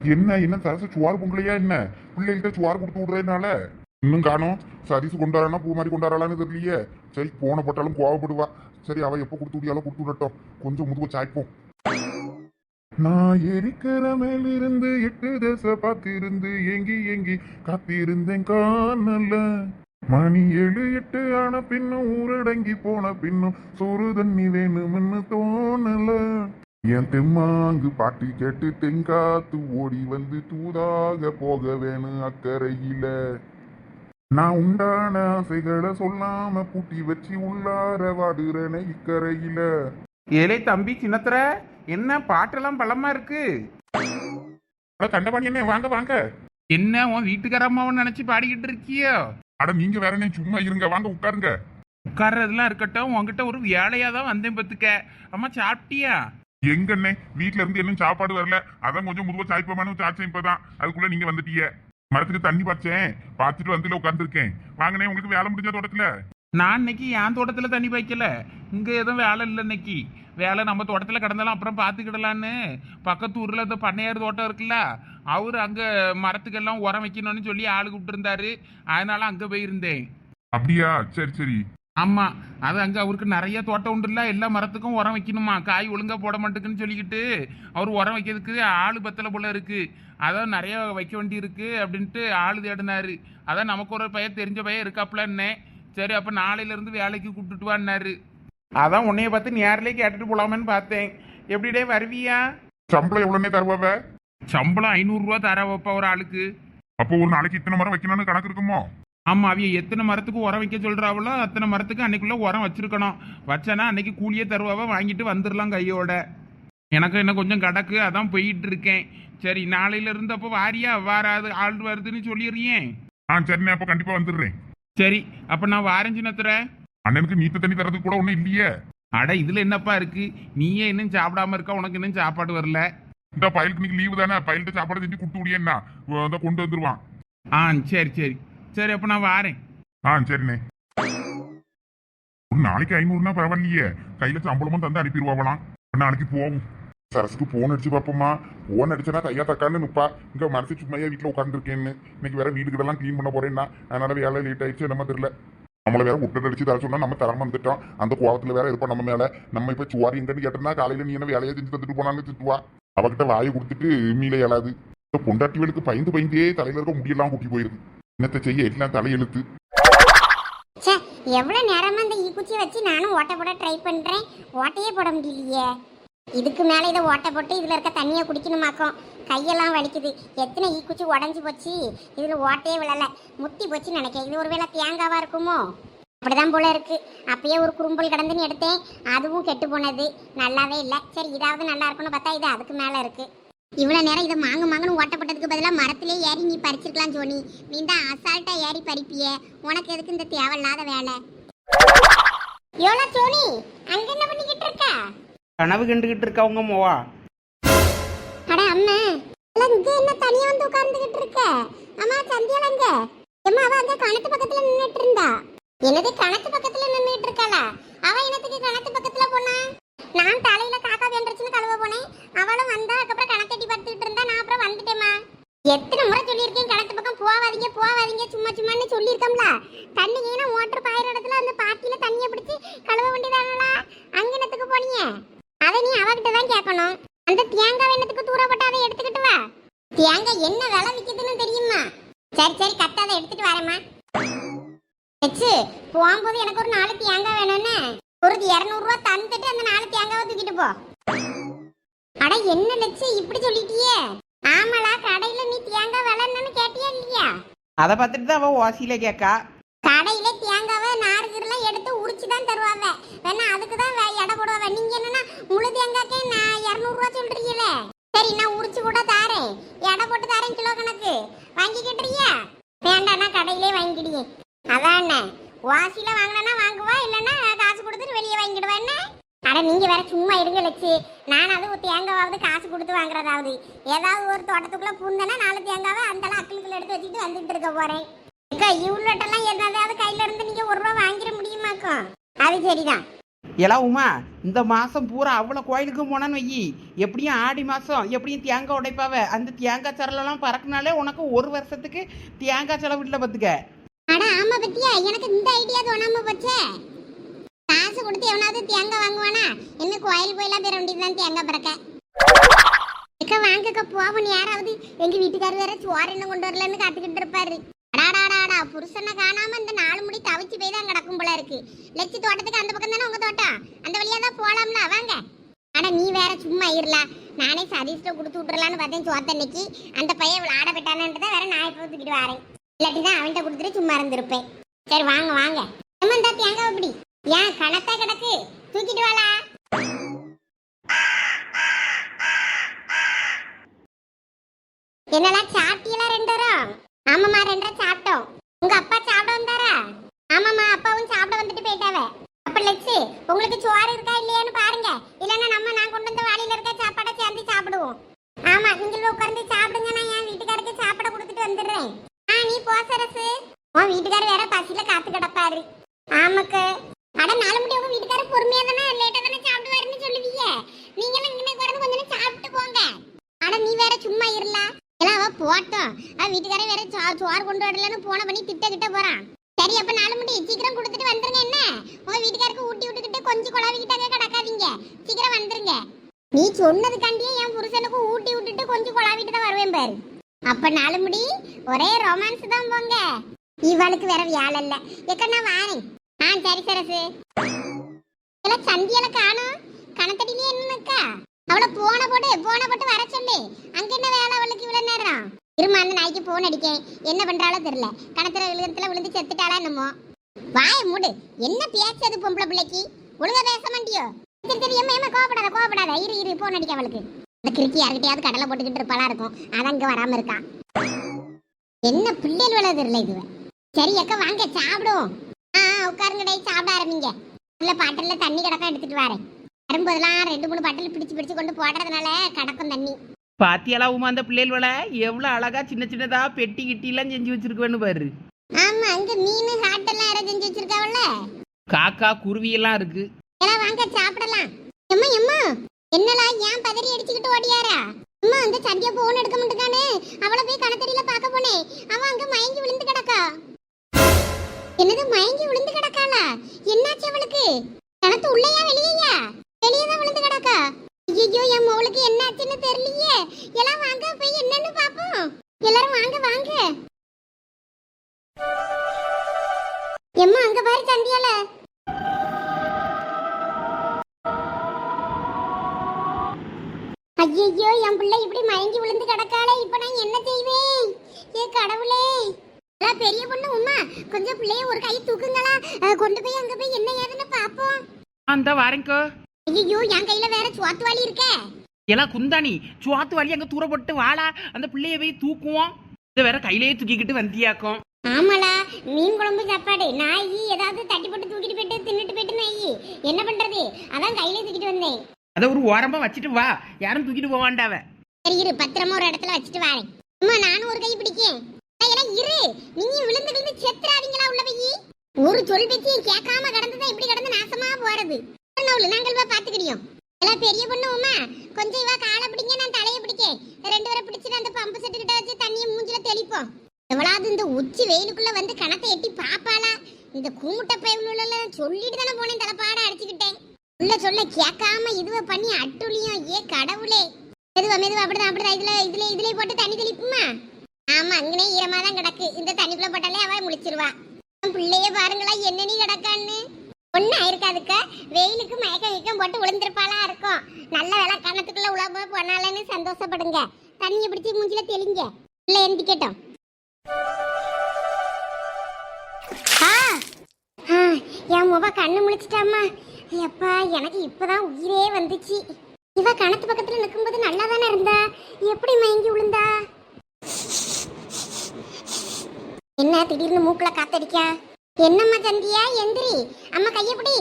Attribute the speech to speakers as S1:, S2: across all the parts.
S1: என்ன என்ன சரசு சுவார் பொங்கலையா என்ன? பிள்ளைகிட்ட சுவார் கொடுத்து விடுறதுனால? இன்னும் காணும். சரிசு கொண்டாடனா பூ மாதிரி கொண்டாடலான்னு தெரியலையே. சரி போன போட்டாலும் கோவப்படுவா. சரி அவ எப்போ கொடுத்து விடியாலும் கொடுத்து விடட்டும். கொஞ்சம் முதுகு சாய்ப்போம். நான் எரிக்கிற மேலிருந்து எட்டு தேச பார்த்திருந்து ஏங்கி ஏங்கி காத்திருந்தேன் காணல. மணி ஏழு எட்டு ஆன பின்னும் ஊரடங்கி போன பின்னும் சோறு தண்ணி வேணும்னு தோணல. என் தெம்மாங்கு பாட்டு கேட்டு தெங்காத்து ஓடி வந்து தூதாக போக வேணும் அக்கறையில நான் உண்டான ஆசைகளை சொல்லாம பூட்டி வச்சு உள்ளார வாடுறேனே இக்கரையில.
S2: ஏலே தம்பி சின்னத்தர என்ன பாட்டெல்லாம் பலமா இருக்கு?
S1: அட தண்டபாணி என்ன வாங்க வாங்க.
S2: என்ன உன் வீட்டுக்காரம்மாவன் நினைச்சு பாடிக்கிட்டு இருக்கியோ?
S1: அட நீங்க வேற என்ன சும்மா இருங்க வாங்க உட்காருங்க.
S2: உட்கார்றதெல்லாம் இருக்கட்டும் உன்கிட்ட ஒரு வேலையா தான் வந்தேன் பத்துக்க. அம்மா சாப்பிட்டியா?
S1: எங்கண்ணே? வீட்ல இருந்து இன்னும் சாப்பாடு வரல. அதான் கொஞ்சம் முதுவ சாய்ப்பமான சாச்சேன் இப்பதான். அதுக்குள்ள நீங்க வந்துட்டீங்க. மரத்துக்கு தண்ணி பாய்ச்சேன். பார்த்துட்டு வந்து உட்காந்துருக்கேன் வாங்கண்ணே உங்களுக்கு வேலை முடிஞ்ச தோட்டத்துல?
S2: நான் இன்னைக்கு என் தோட்டத்துல தண்ணி வைக்கல இங்க எதுவும் வேலை இல்லை இன்னைக்கு. வேலை நம்ம தோட்டத்துல கிடந்தாலும் அப்புறம் பார்த்துக்கிடலான்னு பக்கத்து ஊர்ல இந்த பண்ணையார் தோட்டம் இருக்குல்ல அவர் அங்க மரத்துக்கெல்லாம் உரம் வைக்கணும்னு சொல்லி ஆளு கூப்பிட்டுருந்தாரு அதனால அங்க போயிருந்தேன்.
S1: அப்படியா? சரி சரி.
S2: ஆமா அது அங்க அவருக்கு நிறைய தோட்டம் உண்டுல்ல எல்லா மரத்துக்கும் உரம் வைக்கணுமா? காய் ஒழுங்கா போட மாட்டேங்குன்னு சொல்லிக்கிட்டு அவர் உரம் வைக்கிறதுக்கு ஆளு பத்தல போல இருக்கு. அதான் நிறைய வைக்க வேண்டி இருக்கு அப்படின்ட்டு ஆளு தேடினாரு. அதான் நமக்கு ஒரு பையன் தெரிஞ்ச பையன் இருக்காப்லன்னே சரி அப்ப நாளையில இருந்து வேலைக்கு கூப்பிட்டுட்டு வான்னாரு. அதான் உன்னைய பார்த்து நேரிலே கேட்டுட்டு போலாமேன்னு பார்த்தேன். எப்படிடே வருவியா?
S1: சம்பளம் எவ்வளவுனே தருவாவ?
S2: சம்பளம் ஐநூறுரூவா தர வைப்பா ஒரு ஆளுக்கு.
S1: அப்போ ஒரு நாளைக்கு இத்தனை மரம் வைக்கணும்னு கணக்கு இருக்குமோ?
S2: ஆமா அவிய எத்தனை மரத்துக்கு உரம் வைக்க சொல்றாவளோ அத்தனை மரத்துக்கு அன்னைக்குள்ள உரம் வச்சிருக்கணும். வச்சனா அன்னைக்கு கூலியே தருவாவ வாங்கிட்டு வந்துடலாம் கையோட. எனக்கு என்ன கொஞ்சம் கடக்கு அதான் போயிட்டு இருக்கேன் சரி நாளையில இருந்து அப்போ வாரியா வாராது ஆள் வருதுன்னு சொல்லிடுறியேன்
S1: ஆ சரிண்ணே அப்போ கண்டிப்பா வந்துடுறேன்.
S2: சரி அப்ப நான் வாரஞ்சினத்துற
S1: அண்ணனுக்கு நீத்த தண்ணி தரதுக்கு கூட ஒண்ணும் இல்லையே.
S2: அட இதுல என்னப்பா இருக்கு? நீயே இன்னும் சாப்பிடாம இருக்க உனக்கு இன்னும் சாப்பாடு வரல.
S1: இந்த பயலுக்கு இன்னைக்கு லீவு தானே? பயல்கிட்ட சாப்பாடு செஞ்சு கொடுத்து விடியேன்னா கொண்டு வந்துருவான்.
S2: ஆ சரி சரி. சரி அப்ப நான் வாரேன்.
S1: ஆ சரிண்ணே. ஒரு நாளைக்கு ஐநூறுனா பரவாயில்லையே. கையில சம்பளமும் தந்து அனுப்பிடுவாங்களாம் நாளைக்கு போவோம். சரசுக்கு போன் அடிச்சு பார்ப்போமா போன் அடிச்சனா கையா தக்கான்னு நிப்பா. இங்க மனசு சும்மையா வீட்டுல உட்காந்துருக்கேன்னு இன்னைக்கு வேற வீடு இதெல்லாம் க்ளீன் பண்ண போறேன்னா. அதனால வேலை லேட் ஆயிடுச்சு நம்ம தெரியல. நம்மள வேற விட்டு அடிச்சு தர சொன்னா நம்ம தரம் வந்துட்டோம். அந்த கோவத்துல வேற இருப்போம் நம்ம மேல. நம்ம இப்ப சுவாரி எங்கன்னு கேட்டோம்னா காலையில நீ என்ன வேலையை செஞ்சு தந்துட்டு போனான்னு திட்டுவா. அவகிட்ட வாயை கொடுத்துட்டு மீள இயலாது. இப்ப பொண்டாட்டிகளுக்கு பயந்து பயந்தே தலையில இருக்க முடியெல்லாம் கூட்டி போயிருது என்னத்தை செய்ய எல்லாம் தலையெழுத்து.
S3: ச்சே எவ்வளோ நேரமா இந்த ஈக்குச்சியை வச்சு நானும் ஓட்ட போட ட்ரை பண்ணுறேன் ஓட்டையே போட முடியலையே. இதுக்கு மேலே இதை ஓட்டை போட்டு இதில் இருக்க தண்ணியை குடிக்கணுமாக்கும். கையெல்லாம் வலிக்குது. எத்தனை ஈக்குச்சி உடஞ்சி போச்சு. இதில் ஓட்டையே விழலை. முத்தி போச்சுன்னு நினைக்கிறேன். இது ஒருவேளை தேங்காவா இருக்குமோ? அப்படிதான் போல இருக்கு. அப்பயே ஒரு குறும்பல் கடந்துன்னு எடுத்தேன். அதுவும் கெட்டு போனது. நல்லாவே இல்லை. சரி இதாவது நல்லா இருக்கும்னு பார்த்தா இது அதுக்கு மேலே இருக்கு. இவ்வளோ நேரம் இதை மாங்கு மாங்கன்னு ஓட்டப்பட்டதுக்கு பதிலாக மரத்திலே ஏறி நீ பறிச்சிருக்கலாம் ஜோனி. நீ தான் அசால்ட்டா ஏறி பறிப்பிய. உனக்கு எதுக்கு இந்த தேவையில்லாத வேலை? யோலா சோனி அங்க என்ன பண்ணிக்கிட்டு இருக்க?
S2: கனவு கண்டுகிட்டு இருக்கவங்க மோவா.
S3: அட அம்மா இல்ல இங்க என்ன தனியா வந்து உட்கார்ந்துகிட்டு இருக்க? அம்மா சந்தியால அங்க அம்மா அவ அங்க கணத்து பக்கத்துல நின்னுட்டு இருந்தா. என்னது கணத்து பக்கத்துல நின்னுட்டு இருக்காளா? அவ என்னத்துக்கு கணத்து பக்கத்துல போனா? நான் தலையில காக்கா வேண்டுச்சுன்னு கழுவ போனேன். அவளும் வந்தா அதுக்கப்புறம் கணக்கட்டி படுத்துக்கிட்டு இருந்தா நான் அப்புறம் வந்துட்டேம்மா. எத்தனை முறை சொல்லியிருக்கேன் கிணத்து பக்கம் போவாதீங்க போவாதீங்க சும்மா சும்மான்னு சொல்லியிருக்கோம்ல. தண்ணி ஏன்னா மோட்டர் பாயிற இடத்துல அந்த பாத்தியில தண்ணியை பிடிச்சி கழுவ வேண்டியதானா அங்கினத்துக்கு போனீங்க? அதை நீ அவகிட்ட தான் கேட்கணும். அந்த தேங்காய் எண்ணத்துக்கு தூரப்பட்டு அதை எடுத்துக்கிட்டு வா. தேங்காய் என்ன விலை விக்குதுன்னு தெரியுமா? சரி சரி கட்டாத எடுத்துட்டு வரேம்மா. போகும்போது எனக்கு ஒரு நாலு தேங்காய் வேணும்னு. ஒரு இரநூறுவா தந்துட்டு அந்த நாலு தேங்காவை தூக்கிட்டு போ. அட என்ன லட்சு இப்படி சொல்லிட்டியே? ஆமாளா கடையில நீ தேங்காய் விலை என்னன்னு கேட்டியா இல்லையா?
S4: அதை பார்த்துட்டு தான் அவள் ஓசியில கேட்கா.
S3: கடையில தேங்காவை நாறுகிறலாம் எடுத்து உரிச்சு தான் தருவாங்க வேணா அதுக்கு தான் எடை போடுவாங்க நீங்க என்னன்னா முழு தேங்காய்க்கே நான் இரநூறுவா சொல்றீங்களே? சரி நான் உரிச்சு கூட தாரேன். எடை போட்டு தாரேன் கிலோ கணக்கு. வாங்கிக்கிட்டுறியா வேண்டாம் நான் கடையிலே வாங்கிக்கிடியே. அதான் வாசியில வாங்கினா வாங்குவா இல்லைன்னா காசு கொடுத்துட்டு வெளியே வாங்கிடுவா. என்ன? அட நீங்க வேற சும்மா இருங்க லட்சு. நானாவது ஒரு தேங்காவது காசு கொடுத்து வாங்குறதாவது. ஏதாவது ஒரு தோட்டத்துக்குள்ள பூந்தனா நாலு தேங்காவை அந்த அக்கிலுக்குள்ள எடுத்து வச்சுட்டு வந்துட்டு இருக்க போறேன். அக்கா இவ்வளோட்டெல்லாம் என்னதாவது கையில இருந்து நீங்க ஒரு ரூபா வாங்கிட முடியுமாக்கும் அது சரிதான்.
S2: எலா உமா இந்த மாசம் பூரா அவ்வளோ கோயிலுக்கு போனான்னு வையி. எப்படியும் ஆடி மாசம் எப்படியும் தேங்காய் உடைப்பாவ. அந்த தேங்காய் சரலெல்லாம் பறக்குனாலே உனக்கு ஒரு வருஷத்துக்கு தேங்காய் செலவு இல்லை பார்த்துக்க.
S3: அட ஆமா பத்தியா எனக்கு இந்த ஐடியா தோணாம போச்சே. காசு கொடுத்து எவனாவது தேங்காய் வாங்குவானா? என்ன கோயில் போயெல்லாம் பெற வேண்டியதுதான் தேங்காய் பிறக்க? இக்க வாங்கக்க போவோம் யாராவது எங்க வீட்டுக்காரர் வேற சோறு என்ன கொண்டு வரலன்னு காத்துக்கிட்டு இருப்பாரு. அடாடாடாடா புருஷனை காணாம இந்த நாலு முடி தவிச்சு போய் தான் கிடக்கும் போல இருக்கு. லட்சி தோட்டத்துக்கு அந்த பக்கம் தானே உங்க தோட்டம்? அந்த வழியா தான் போலாம்ல வாங்க. ஆனா நீ வேற சும்மா இருல நானே சதீஷ்ட கொடுத்து விட்டுறலான்னு பார்த்தேன் சோத்தன்னைக்கு. அந்த பையன் விளாட போயிட்டானன்றதை வேற நான் இப்போ தூக்கிட்டு வரேன். இல்லாட்டி தான் அவன்கிட்ட கொடுத்துட்டு சும்மா இருந்திருப்பேன். சரி வாங்க வாங்க. ஏம்மா இந்த தேங்காய் எப்படி ஏன் கணத்தா கிடக்கு? தூக்கிட்டு வாளா என்னடா சாப்பிட்டீங்களா ரெண்டு பேரும்? ஆமாம்மா ரெண்டரை சாப்பிட்டோம். உங்க அப்பா சாப்பிட வந்தாரா? ஆமாம்மா அப்பாவும் சாப்பிட வந்துட்டு போயிட்டாவ. அப்ப லட்சு உங்களுக்கு சோறு இருக்கா இல்லையான்னு பாருங்க. இல்லைன்னா நம்ம நான் கொண்டு வந்த வாளியில இருக்க சாப்பாடை சேர்ந்து சாப்பிடுவோம். ஆமா நீங்களும் உட்கார்ந்து சாப்பிடுங்க நான் என் வீட்டுக்காரருக்கு சாப்பாடு கொடுத்துட்டு வந்துடுறேன். போ சரசு உன் வீட்டுக்காரர் வேற பசியில காத்து கிடப்பாரு. ஆமாக்கு. அட நாலு மணி உங்க வீட்டுக்காரர் பொறுமையா தானே லேட்டா தானே சாப்பிடுவாருன்னு சொல்லுவீங்க. நீங்களும் இங்கே உட்கார்ந்து கொஞ்ச நேரம் சாப்பிட்டு போங்க. அட நீ வேற சும்மா இருலாம் எல்லாம் அவ போட்டோம். அவ வீட்டுக்காரர் வேற சோ- சோறு கொண்டு வரலன்னு போன பண்ணி திட்ட கிட்ட போறான். சரி அப்ப நாலு மணி சீக்கிரம் கொடுத்துட்டு வந்துருங்க என்ன? உங்க வீட்டுக்காருக்கு ஊட்டி விட்டுக்கிட்டு கொஞ்சம் குழாவிக்கிட்டாங்க கிடக்காதீங்க. சீக்கிரம் வந்துருங்க. நீ சொன்னதுக்காண்டியே என் புருஷனுக்கு ஊட்டி விட்டுட்டு கொஞ்சம் குழாவிட்டு தான் வருவேன் பாரு. அப்ப நாலு முடி ஒரே ரொமான்ஸ் தான் போங்க. இவளுக்கு வேற வியாழ இல்ல. எக்கண்ணா நான் வாரேன். ஆ சரி சரசு. இல்ல சந்தியில காணும். கணத்தடியிலே என்னக்கா அவளை போன போட்டு போன போட்டு வர சொல்லு. அங்க என்ன வேலை அவளுக்கு இவ்வளவு நேரம்? இருமா அந்த நாய்க்கு போன் அடிக்கேன். என்ன பண்றாளோ தெரியல. கணத்துல விழுந்தத்துல விழுந்து செத்துட்டாளா என்னமோ. வாய மூடு. என்ன பேசுறது பொம்பளை பிள்ளைக்கு? ஒழுங்கா பேச மாட்டியோ? சரி சரி ஏமா ஏமா கோவப்படாத கோவப்படாத. இரு இரு போன் அடிக்க அவளுக்கு. இந்த கிறுக்கி யார்கிட்டயாவது கடலை போட்டுக்கிட்டு இருப்பாளா இருக்கும். அதான் இங்க வராம இருக்கா. என்ன பிள்ளைகள் வேலை தெரியல இது சரி அக்கா வாங்க சாப்பிடுவோம். ஆ உட்காருங்க சாப்பிட ஆரம்பிங்க. இல்ல பாட்டில தண்ணி கிடக்கும் எடுத்துட்டு வரேன். வரும்போதெல்லாம் ரெண்டு மூணு பாட்டில் பிடிச்சு பிடிச்சு கொண்டு போடுறதுனால கிடக்கும் தண்ணி.
S2: பாத்தியலா உமா அந்த பிள்ளைகள எவ்வளோ அழகா சின்ன சின்னதா பெட்டி கிட்டிலாம் செஞ்சு வச்சிருக்குவேன்னு பாரு.
S3: ஆமா அங்க மீன் ஹாட் எல்லாம் யாரோ செஞ்சு வச்சிருக்காவல்ல.
S2: காக்கா குருவி எல்லாம் இருக்கு.
S3: எல்லாம் வாங்க சாப்பிடலாம். எம்மா எம்மா. என்னடா ஏன் பதறி அடிச்சுக்கிட்டு ஓடியாரா? அம்மா அந்த சந்தியா போன் எடுக்க மாட்டேங்கானே. அவளை போய் கணத்தடியில பார்க்க போனே அவன் அங்க மயங்கி விழுந்து கிடக்கா. என்னது மயங்கி விழுந்து கிடக்காளா? என்னாச்சு அவளுக்கு? கணத்து உள்ளயா வெளியயா? வெளியே தான் விழுந்து கிடக்கா. ஐயோ என் மவளுக்கு என்னாச்சுன்னு தெரியலையே. எல்லாம் வாங்க போய் என்னன்னு பாப்போம் எல்லாரும் வாங்க வாங்க. எம்மா அங்க பாரு சந்தியால. ஐயோ என் பிள்ளை இப்படி மயங்கி விழுந்து கிடக்காளே இப்ப நான் என்ன செய்வேன் ஏ கடவுளே. பெரிய பொண்ணு உமா கொஞ்சம் பிள்ளைய ஒரு கை தூக்குங்களா? கொண்டு போய் அங்க போய் என்ன ஏதுன்னு பாப்போம்
S2: அந்த வரேங்கோ.
S3: ஐயோ என் கையில வேற சுவாத்து வாளி இருக்கே.
S2: எல்லாம் குந்தாணி. சுவாத்து வழி அங்க தூர போட்டு வாளா அந்த பிள்ளைய போய் தூக்குவோம். இதை வேற கையிலேயே தூக்கிக்கிட்டு வந்தியாக்கும்.
S3: ஆமாடா மீன் குழம்பு சாப்பாடு. நாய் ஏதாவது தட்டி போட்டு தூக்கிட்டு போயிட்டு தின்னுட்டு போயிட்டு நாய். என்ன பண்றது? அதான் கையில தூக்கிட்டு வந்தேன்.
S2: அதை ஒரு ஓரமா வச்சுட்டு வா. யாரும் தூக்கிட்டு போவாண்டாவ
S3: சரி இரு பத்திரமா ஒரு இடத்துல வச்சுட்டு வரேன். அம்மா நானும் ஒரு கை பிடிக்கேன். இரு. நீங்க விழுந்து விழுந்து செத்துறாதீங்களா உள்ள போய்? ஒரு சொல் பேச்சையும் கேட்காம கடந்துதான் இப்படி கடந்து நாசமா போறது. நாங்கள் போய் பாத்துக்கிடியோம் எல்லாம் பெரிய பொண்ணு உமா? கொஞ்சம் இவா காலை பிடிங்க நான் தலையை பிடிக்கேன். ரெண்டு பேரை பிடிச்சிட்டு அந்த பம்பு செட்டு கிட்ட வச்சு தண்ணியை மூஞ்சில தெளிப்போம். எவ்வளவு இந்த உச்சி வெயிலுக்குள்ள வந்து கணத்தை எட்டி பாப்பாளா இந்த கூமுட்டை பயவுல சொல்லிட்டு தானே போனேன் தலைப்பாட அடிச்சுக்கிட்டேன். உள்ள சொல்ல கேட்காம இதுவ பண்ணி அட்டுளியும் ஏ கடவுளே. மெதுவா மெதுவா அப்படிதான் அப்படிதான். இதுல இதுல இதுல போட்டு தண்ணி தெளிப்புமா? ஆமா அங்கனே ஈரமா தான் கிடக்கு. இந்த தண்ணிக்குள்ள போட்டாலே அவ முழிச்சிருவா. பிள்ளைய பாருங்களா என்ன நீ கிடக்கான்னு. ஒன்னும் ஆயிருக்காதுக்க. வெயிலுக்கு மயக்க வைக்கம் போட்டு விழுந்திருப்பாளா இருக்கும். நல்ல வேலை கணத்துக்குள்ள உள்ள போய் போனாலன்னு சந்தோஷப்படுங்க. தண்ணியை பிடிச்சி மூஞ்சில தெளிங்க. இல்ல எந்திக்கட்டும் ஆ ஆ, என் முகம் கண்ணு முழிச்சிட்டாமா எப்பா எனக்கு இப்பதான் உயிரே வந்துச்சு. இவ கணத்து பக்கத்துல நிக்கும்போது நல்லா தானே இருந்தா? எப்படி மயங்கி விழுந்தா என்ன திடீர்னு மூக்குல காத்தடிக்கா? என்னம்மா சந்தியா எந்திரி. அம்மா கையப்படி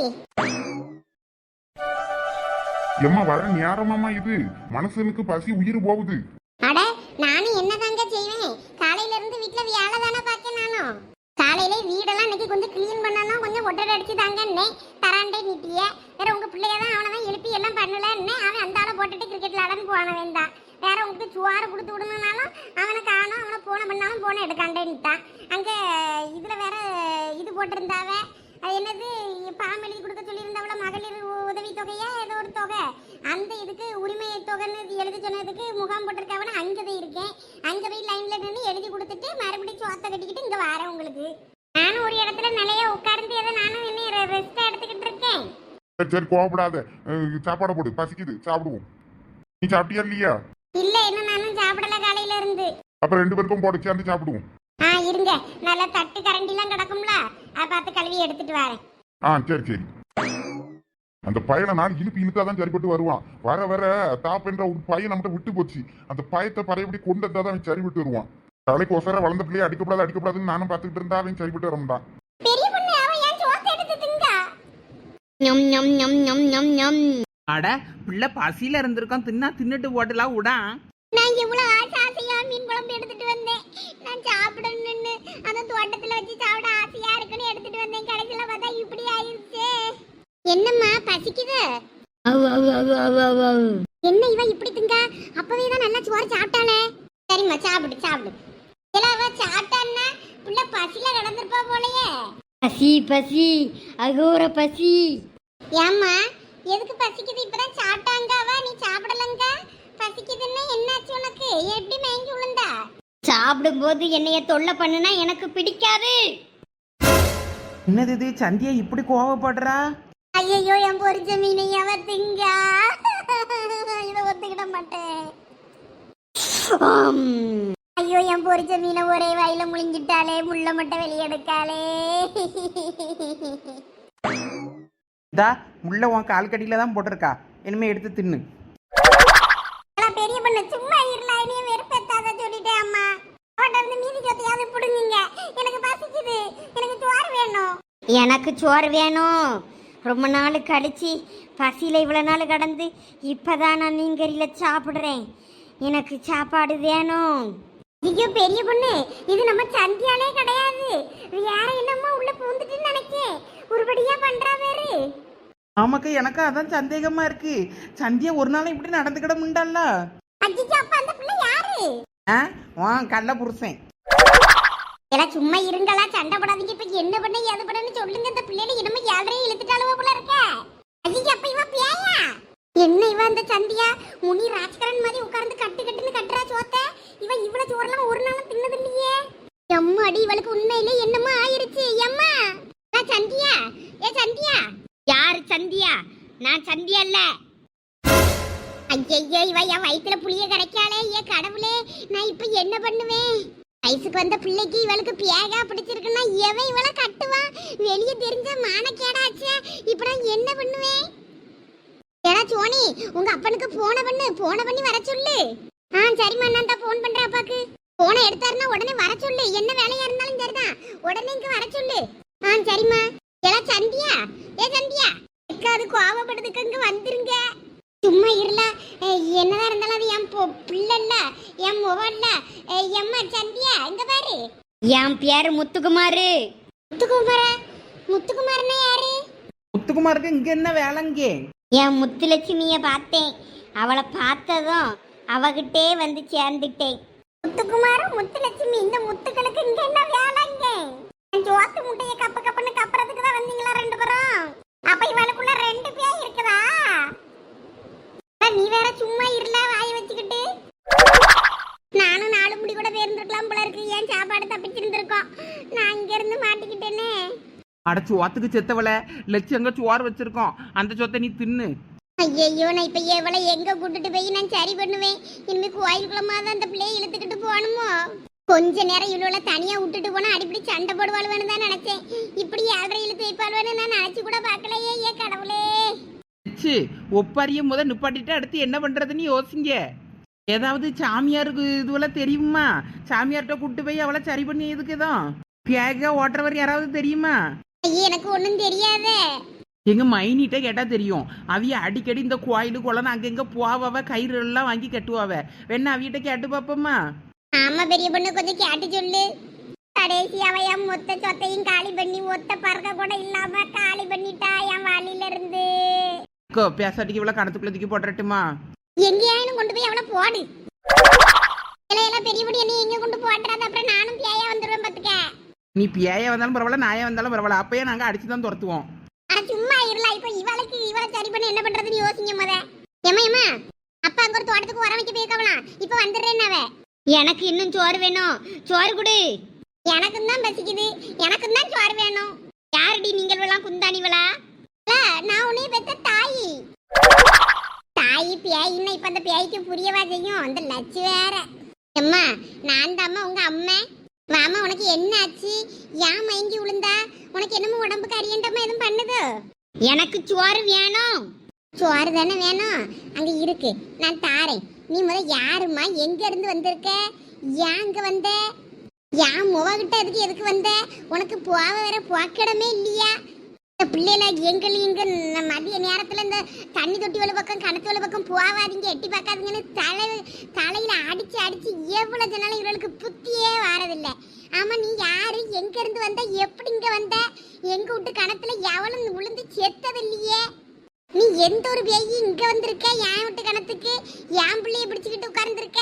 S1: எம்மா வர நேரமாமா இது. மனுஷனுக்கு பசி உயிர் போகுது.
S3: அட நானும் என்னதாங்க செய்வேன்? காலையில இருந்து வீட்ல வேலை தானே பார்க்க நானும் காலையில வீடெல்லாம் இன்னைக்கு கொஞ்சம் க்ளீன் பண்ணணும் கொஞ்சம் ஒட்டடை அடிச்சு தாங்கன்னே தராண்டே நீட்டிய வேற உங்க பிள்ளைய தான் அவனை தான் எழுப்பி எல்லாம் பண்ணலன்னு அவன் அந்த ஆளை போட்டுட்டு கிரிக்கெட் விளாடன்னு போனவன் தான். வேற உங்களுக்கு சுவாறு கொடுத்து விடணும்னாலும் அவனை காணும் அவனை போன பண்ணாலும் போன எடுக்காண்டேன்ட்டான் அங்கே இதுல வேற இது போட்டிருந்தாவ? அது என்னது? பாம் எழுதி கொடுக்க சொல்லியிருந்தவள மகளிர் உதவி தொகையா ஏதோ ஒரு தொகை. அந்த இதுக்கு உரிமை தொகைன்னு எழுதி சொன்னதுக்கு முகாம் போட்டிருக்காவன அங்கே தான் இருக்கேன். அங்கே போய் லைன்ல நின்று எழுதி கொடுத்துட்டு மறுபடியும் சோத்தை கட்டிக்கிட்டு இங்கே வரேன் உங்களுக்கு. நானும் ஒரு இடத்துல நிலைய உட்கார்ந்து ஏதோ நானும் என்ன ரெஸ்ட் எடுத்துக்கிட்டு
S1: சரி சரி கோவப்படாத. அஹ் சாப்பாடை போடு. பசிக்குது. சாப்பிடுவோம். நீ சாப்பிட்டியா இல்லையா?
S3: இல்ல இன்னும் நானும் சாப்பிடல காலையில இருந்து.
S1: அப்புறம் ரெண்டு பேருக்கும் போட்டு சேர்ந்து சாப்பிடுவோம்.
S3: ஆ இருங்க. நல்லா தட்டு கரண்டிலாம் கிடக்கும்ல அதை பார்த்து கழுவி எடுத்துட்டு வரேன்.
S1: ஆ சரி சரி. அந்த பையனை நான் இழுப்பு இழுத்தாதான் சரிப்பட்டு வருவான். வர வர தாப்பென்ற ஒரு பையன் நம்மகிட்ட விட்டு போச்சு. அந்த பயத்தை பழையபடி கொண்டு வந்தா தான் அவன் சரிப்பட்டு வருவான். தலைக்கு ஒசர வளர்ந்த பிள்ளைய அடிக்கப்படாது அடிக்கப்படாதுன்னு நானும் பார்த்துக்கிட்டு இருந்தா அவன் சரிப்பட்டு வரமாட்டான்
S3: பெரிய பொண்ணு அவன் ஏன் சோத்தை எடுத்து திங்கா ஞம் ஞம் ஞம் ஞம் ஞம் ஞம்
S2: அட பிள்ளை பசியில இருந்திருக்கோம் தின்னா தின்னுட்டு போட்டுலாம் விடான்
S3: நான் இவ்வளவு ஆசை ஆசையா மீன் குழம்பு எடுத்துட்டு வந்தேன். நான் சாப்பிடணும்னு அந்த தோட்டத்துல வச்சு சாப்பிட ஆசையா இருக்குன்னு எடுத்துட்டு வந்தேன். கடைசியில பார்த்தா இப்படி ஆயிருச்சு என்னம்மா பசிக்குது? என்ன இவ இப்படி திங்கா அப்பவே தான் நல்லா சோறு சாப்பிட்டாளே சரிம்மா சாப்பிடு சாப்பிடு. இல்ல அவ சாப்பிட்டான்னா புள்ள பசியில கிடந்திருப்பா போலயே.
S5: பசி பசி அகோர பசி.
S3: ஏம்மா எதுக்கு பசிக்குது? இப்பதான் சாப்பிட்டாங்க அவ நீ சாப்பிடலங்க. பசிக்குதுன்னா என்னாச்சு உனக்கு? எப்படி மயங்கி விழுந்தா?
S5: சாப்பிடும்போது என்னைய தொல்லை பண்ணுனா எனக்கு பிடிக்காது.
S2: என்னது இது? சந்தியா இப்படி கோவப்படுறா?
S3: ஐயோ என் பொரிச்ச மீனை அவ திங்க? இதை ஒத்துக்கிட மாட்டேன். ஐயோ என் பொரிச்ச மீனை ஒரே வாயில முழிஞ்சிட்டாலே முள்ள மட்டும் வெளியெடுக்காளே
S2: இதா உள்ள உன் கால் கடியில தான் போட்டிருக்கா. இனிமே எடுத்து தின்னு.
S3: பெரிய பொண்ணு சும்மா இருல நீ வெறுப்பேத்தாத சொல்லிட்டேன் அம்மா. அவட்ட இருந்து மீதி சொத்தையாவது புடுங்குங்க. எனக்கு பசிக்குது. எனக்கு சோறு வேணும்.
S5: எனக்கு சோறு வேணும். ரொம்ப நாள் கழிச்சு பசியில் இவ்வளோ நாள் கடந்து இப்போதான் நான் நீங்கரியில் சாப்பிட்றேன். எனக்கு சாப்பாடு வேணும்.
S3: ஐயோ பெரிய பொண்ணு இது நம்ம சந்தியாலே கிடையாது. வேற என்னமோ உள்ள பூந்துட்டுன்னு நினைக்கேன் உருப்படியா பண்றா பேரு
S2: நமக்கு எனக்கு அதான் சந்தேகமா இருக்கு. சந்தியா ஒரு நாள் இப்படி நடந்துக்கிட முண்டால
S3: அஜிஜி அப்ப அந்த பிள்ளை யாரு?
S2: ஆ உன் கள்ள புருஷன்.
S3: எல்லாம் சும்மா இருங்களா சண்டை போடாதீங்க. இப்ப என்ன பண்ண ஏது பண்ணன்னு சொல்லுங்க. இந்த பிள்ளைல இனிமே ஏழரையும் இழுத்துட்டாலுவோ போல இருக்க. அஜிஜி அப்ப இவ பேயா? என்ன இவன் இந்த சந்தியா? முனி ராஜ்கரன் மாதிரி உட்கார்ந்து கட்டு கட்டுன்னு கட்டுறா சோத்த. இவன் இவ்வளவு சோறெல்லாம் ஒரு நாளும் தின்னது இல்லையே. எம்மா அடி இவளுக்கு உண்மையிலே என்னமோ ஆயிருச்சு. எம்மா! நான் சந்தியா! ஏ சந்தியா!
S5: யாரு சந்தியா? நான் சந்தியா இல்லை.
S3: ஐயையோ இவ என் வயிற்றுல புளிய கிடைக்காளே ஏ கடவுளே நான் இப்ப என்ன பண்ணுவேன்? வயசுக்கு வந்த பிள்ளைக்கு இவளுக்கு பேகா பிடிச்சிருக்குன்னா எவன் இவளை கட்டுவான் வெளியே தெரிஞ்ச மானக்கேடாச்சே. இப்ப நான் என்ன பண்ணுவேன்? சோனி உங்க அப்பனுக்கு போன பண்ணு போன பண்ணி வர சொல்லு. ஆ சரிம்மா நான் தான் போன் பண்றேன் அப்பாக்கு போனை எடுத்தாருன்னா உடனே வர சொல்லு. என்ன வேலையா இருந்தாலும் சரிதான். உடனே இங்க வர சொல்லு. ஆ சரிம்மா. ஏடா சந்தியா? ஏ சந்தியா? எக்காது கோவப்படுறதுக்கு இங்க வந்துருங்க. சும்மா இருல என்னதான் இருந்தாலும் அது என் பொ- பிள்ளைல்ல என் முகம்ல. எம்மா சந்தியா இங்க பாரு.
S5: என் பேர் முத்துக்குமாரு.
S3: முத்துக்குமார? முத்துக்குமாரனா யாரு?
S2: முத்துக்குமாருக்கு இங்க என்ன வேலைங்க?
S5: என் முத்துலட்சுமியை பார்த்தேன். அவளை பார்த்ததும் அவகிட்டே வந்து சேர்ந்துட்டேன்.
S3: முத்துக்குமாரும் முத்துலட்சுமி இந்த முத்துக்களுக்கு இங்க என்ன வேலைங்க? என் சோத்து முட்டையை கப்பு கப்புன்னு கப்புறதுக்கு தான் வந்தீங்களா ரெண்டு பேரும்? அப்ப இவனுக்குள்ள ரெண்டு பேர் இருக்குதா? நீ வேற சும்மா இருல வாய் வச்சுக்கிட்டு. நானும் நாலு முடி கூட பேர்ந்துருக்கலாம் போல இருக்கு. ஏன் சாப்பாடு தப்பிச்சிருந்து நான் இங்க இருந்து மாட்டிக்கிட்டேனே
S2: அடைச்சு ஓத்துக்கு செத்தவள. லட்சங்க சோறு வச்சிருக்கோம். அந்த சொத்தை நீ தின்னு.
S3: ஐயையோ நான் இப்ப எவளை எங்க கூட்டிட்டு போய் நான் சரி பண்ணுவேன்? இனிமே கோயிலுக்குள்ளமா தான் அந்த பிள்ளைய இழுத்துக்கிட்டு போகணுமோ? கொஞ்ச நேரம் இவ்வளோ தனியா விட்டுட்டு போனா அடிப்படி சண்டை போடுவாள்வேன்னு தான் நினைச்சேன். இப்படி ஏழரை இழுத்து வைப்பாள்வேன்னு நான் நினைச்சு கூட பார்க்கலையே ஏ கடவுளே?
S2: ச்சு ஒப்பாரிய முத நிப்பாட்டிட்டு அடுத்து என்ன பண்றதுன்னு யோசிங்க. ஏதாவது சாமியாருக்கு இதுவெல்லாம் தெரியுமா? சாமியார்கிட்ட கூட்டு போய் அவளை சரி பண்ணி எதுக்குதான் பேக ஓட்டுறவர் யாராவது தெரியுமா?
S3: ஐயே எனக்கு ஒண்ணும் தெரியாதே.
S2: எங்க மைனிட்ட கேட்டா தெரியும். அவிய அடிக்கடி இந்த கோயிலு குளம் அங்கங்க போவாவ கயிறு எல்லாம் வாங்கி கட்டுவாவ. வேணா அவியிட்ட கேட்டு பாப்போமா?
S3: ஆமா பெரிய பொண்ணு கொஞ்சம் கேட்டு சொல்லு. கடைசி அவ என் மொத்த சொத்தையும் காலி பண்ணி ஒத்த பறக்க கூட இல்லாம காலி பண்ணிட்டா என் வாளியில இருந்து
S2: பேசாட்டிக்கு இவ்வளோ கணத்துக்குள்ள தூக்கி போட்டுறட்டுமா?
S3: எங்கேயாயினும் கொண்டு போய் அவளை போடு. பெரிய படி என்ன எங்க கொண்டு போட்டுறாத அப்புறம் நானும் பேயா வந்துருவேன் பாத்துக்க.
S2: நீ பியாய வந்தாலும் பரவாயில்ல நாயே வந்தாலும் பரவாயில்ல. அப்பயே நாங்கள் அடிச்சு தான் துரத்துவோம்.
S3: ஆனா சும்மா இருல இப்ப இவளுக்கு இவளை சரி பண்ண என்ன பண்றதுன்னு யோசிங்க முத. ஏமா ஏமா அப்பா அங்க ஒரு தோட்டத்துக்கு உரம் வைக்க போயிருக்கலாம் இப்ப வந்துடுறேன் அவ.
S5: எனக்கு இன்னும் சோறு வேணும். சோறு கொடு.
S3: எனக்கும் தான் பசிக்குது. எனக்கும் தான் சோறு வேணும்.
S5: யாருடி நீங்கள் எல்லாம் குந்தாணிவளா
S3: நான் உன்னைய பெத்த தாயி. தாயி பேயின்னா இப்ப அந்த பேய்க்கு புரியவா செய்யும். அந்த லட்சு வேற. அம்மா நான் தாம்மா உங்க அம்மா. மாமா உனக்கு என்ன ஆச்சு ஏன் மயங்கி விழுந்தா உனக்கு என்னமோ உடம்புக்கு அரியண்டமா எதுவும் பண்ணுது?
S5: எனக்கு சோறு வேணும்.
S3: சோறு தானே வேணும். அங்க இருக்கு. நான் தாரேன். நீ முத யாரும்மா? எங்க இருந்து வந்திருக்க? ஏன் அங்க வந்த? ஏன் முவகிட்ட எதுக்கு எதுக்கு வந்த? உனக்கு போக வேற போக்கிடமே இல்லையா? இந்த பிள்ளைல எங்கள் இங்க மதிய நேரத்துல இந்த தண்ணி தொட்டி வலு பக்கம் கணத்து வலு பக்கம் போகாதீங்க எட்டி பார்க்காதீங்கன்னு தலை தலையில அடிச்சு அடிச்சு எவ்வளவு ஜனாலும் இவளுக்கு புத்தியே வாரதில்ல. ஆமா நீ யாரு? எங்க இருந்து வந்த? எப்படி இங்க வந்த? எங்க விட்டு கணத்துல எவளும் விழுந்து செத்தது இல்லையே நீ எந்த ஒரு பேயி இங்க வந்திருக்க? என் விட்டு கணத்துக்கு? என் பிள்ளைய பிடிச்சுக்கிட்டு உட்கார்ந்துருக்க?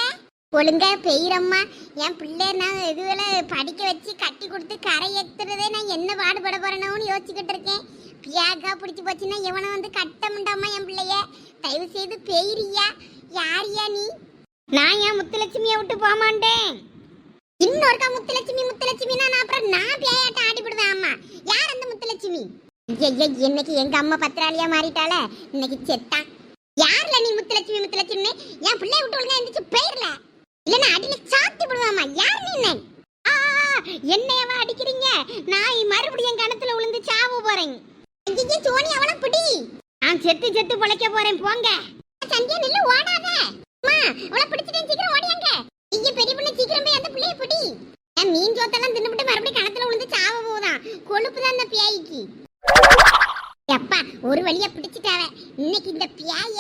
S3: ஒழுங்கா பெய்யறம்மா என் பிள்ளை நான் இதுவேல படிக்க வச்சு கட்டி கொடுத்து கரை ஏத்துறதே நான் என்ன பாடுபட போறேனோன்னு யோசிச்சுக்கிட்டு இருக்கேன். பியாக்கா பிடிச்சி போச்சுன்னா எவனை வந்து கட்ட முண்டாமா என் பிள்ளைய. தயவு செய்து பெய்றியா? யாரியா நீ?
S5: நான் என் முத்துலட்சுமியை விட்டு போகமாட்டேன்
S3: இன்னொருக்கா முத்துலட்சுமி முத்துலட்சுமினா நான் அப்புறம் நான் பேயாட்டம் ஆடிவிடுவேன் அம்மா. யார் அந்த முத்துலட்சுமி? ஐயா இன்னைக்கு எங்க அம்மா பத்திராளியா மாறிட்டால இன்னைக்கு செத்தான் யார்ல நீ முத்துலட்சுமி முத்துலட்சுமி என் பிள்ளைய விட்டு ஒழுங்கா எந்திரிச்சு போயிடல இல்லனா அடி சாத்தி விடுவாமா? யார் நீ என்ன என்னையவா அடிக்கிறீங்க? நான் மறுபடியும் என் கணத்துல விழுந்து சாவு போறேன். ஐயே சோனி அவளை பிடி.
S5: நான் செத்து செத்து பொழைக்க போறேன் போங்க.
S3: சந்தியா நில்லு ஓடாத. அம்மா அவள பிடிச்சிட்டேன் சீக்கிரம் ஓடியாங்க ஐயா பெரிய பொண்ணு சீக்கிரம் போய் அந்த பிள்ளைய பிடி. மீன் சோத்தெல்லாம் தின்னுபிட்டு மறுபடியும் கணத்துல விழுந்து சாவ போகுதான். கொழுப்பு தான் அந்த பியாய்க்கு. எப்பா ஒரு வழியா பிடிச்சிட்டாவ. இன்னைக்கு இந்த பியாய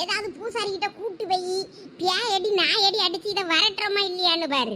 S3: ஏதாவது பூசாரி கிட்ட கூட்டு போய் பியாயடி நாயடி அடிச்சு இதை வரட்டுறோமா இல்லையான்னு பாரு.